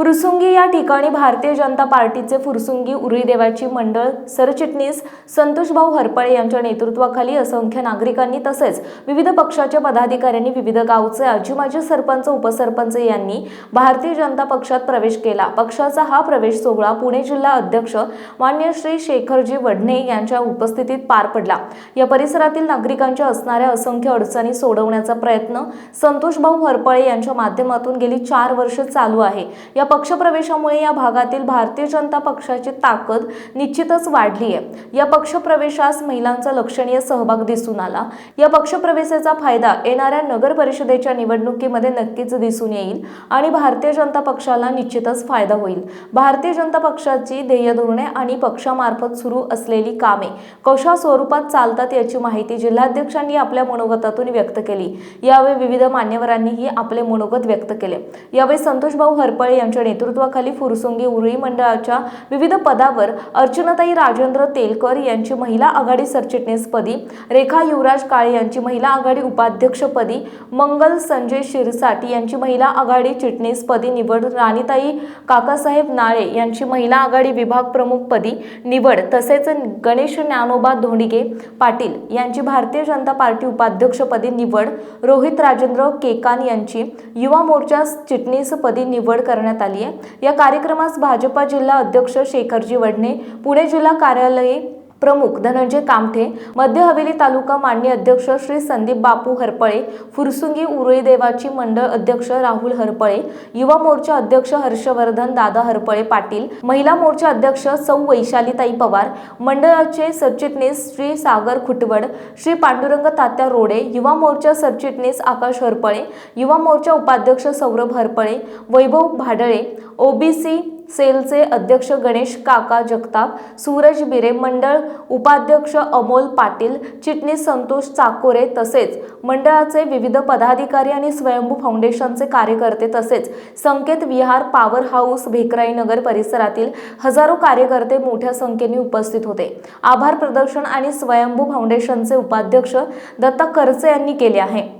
फुरसुंगी या ठिकाणी भारतीय जनता पार्टीचे फुरसुंगी उरीदेवाची मंडळ सरचिटणीस संतोषभाऊ हरपळे यांच्या नेतृत्वाखाली असंख्य नागरिकांनी तसेच विविध पक्षाच्या पदाधिकाऱ्यांनी विविध गावचे आजीमाजी सरपंच उपसरपंच यांनी भारतीय जनता पक्षात प्रवेश केला. पक्षाचा हा प्रवेश सोहळा पुणे जिल्हा अध्यक्ष मान्य श्री शेखरजी वडणे यांच्या उपस्थितीत पार पडला. या परिसरातील नागरिकांच्या असणाऱ्या असंख्य अडचणी सोडवण्याचा प्रयत्न संतोषभाऊ हरपळे यांच्या माध्यमातून गेली चार वर्ष चालू आहे. या पक्षप्रवेशामुळे या भागातील भारतीय जनता पक्षाची ताकद निश्चितच वाढली आहे या पक्षप्रवेशास महिलांचा लक्षणीय सहभाग दिसून आला. या पक्षप्रवेशाचा फायदा येणाऱ्या नगर परिषदेच्या निवडणुकीमध्ये नक्कीच दिसून येईल आणि भारतीय जनता पक्षाला निश्चितच फायदा होईल. भारतीय जनता पक्षाची ध्येय धोरणे आणि पक्षामार्फत सुरू असलेली कामे कशा स्वरूपात चालतात याची माहिती जिल्हाध्यक्षांनी आपल्या मनोगतातून व्यक्त केली. यावेळी विविध मान्यवरांनीही आपले मनोगत व्यक्त केले. यावेळी संतोष भाऊ हरपळे यांच्या नेतृत्वाखाली फुरसुंगी उरळी मंडळाच्या विविध पदावर अर्चनाताई राजेंद्र तेलकर यांची महिला आघाडी सरचिटणीसपदी रेखा युवराज काळे यांची महिला आघाडी उपाध्यक्षपदी मंगल संजय शिरसाट यांची महिला आघाडी चिटणीसपदी निवड राणीताई काकासाहेब नाळे यांची महिला आघाडी विभाग प्रमुखपदी निवड तसेच गणेश ज्ञानोबा धोंडिगे पाटील यांची भारतीय जनता पार्टी उपाध्यक्षपदी निवड रोहित राजेंद्र केकान यांची युवा मोर्चा चिटणीसपदी निवड करण्यात आली आहे. या कार्यक्रमास भाजपा जिल्हा अध्यक्ष शेखरजी वडणे पुणे जिल्हा कार्यालय प्रमुख धनंजय कामठे मध्य हवेली तालुका मान्य अध्यक्ष श्री संदीप बापू हरपळे फुरसुंगी उरळी देवाची मंडळ अध्यक्ष राहुल हरपळे युवा मोर्चा अध्यक्ष हर्षवर्धन दादा हरपळे पाटील महिला मोर्चा अध्यक्ष सौ वैशालीताई पवार मंडळाचे सरचिटणीस श्री सागर खुटवड श्री पांडुरंग तात्या रोडे युवा मोर्चा सरचिटणीस आकाश हरपळे युवा मोर्चा उपाध्यक्ष सौरभ हरपळे वैभव भाडळे ओबीसी सेलचे अध्यक्ष गणेश काका जगताप सूरज बिरे मंडळ उपाध्यक्ष अमोल पाटील चिटणीस संतोष चाकोरे तसेच मंडळाचे विविध पदाधिकारी आणि स्वयंभू फाउंडेशनचे कार्यकर्ते तसेच संकेत विहार पॉवर हाऊस भेकराई नगर परिसरातील हजारो कार्यकर्ते मोठ्या संख्येने उपस्थित होते. आभार प्रदर्शन आणि स्वयंभू फाउंडेशनचे उपाध्यक्ष दत्ता करचे यांनी केले आहे.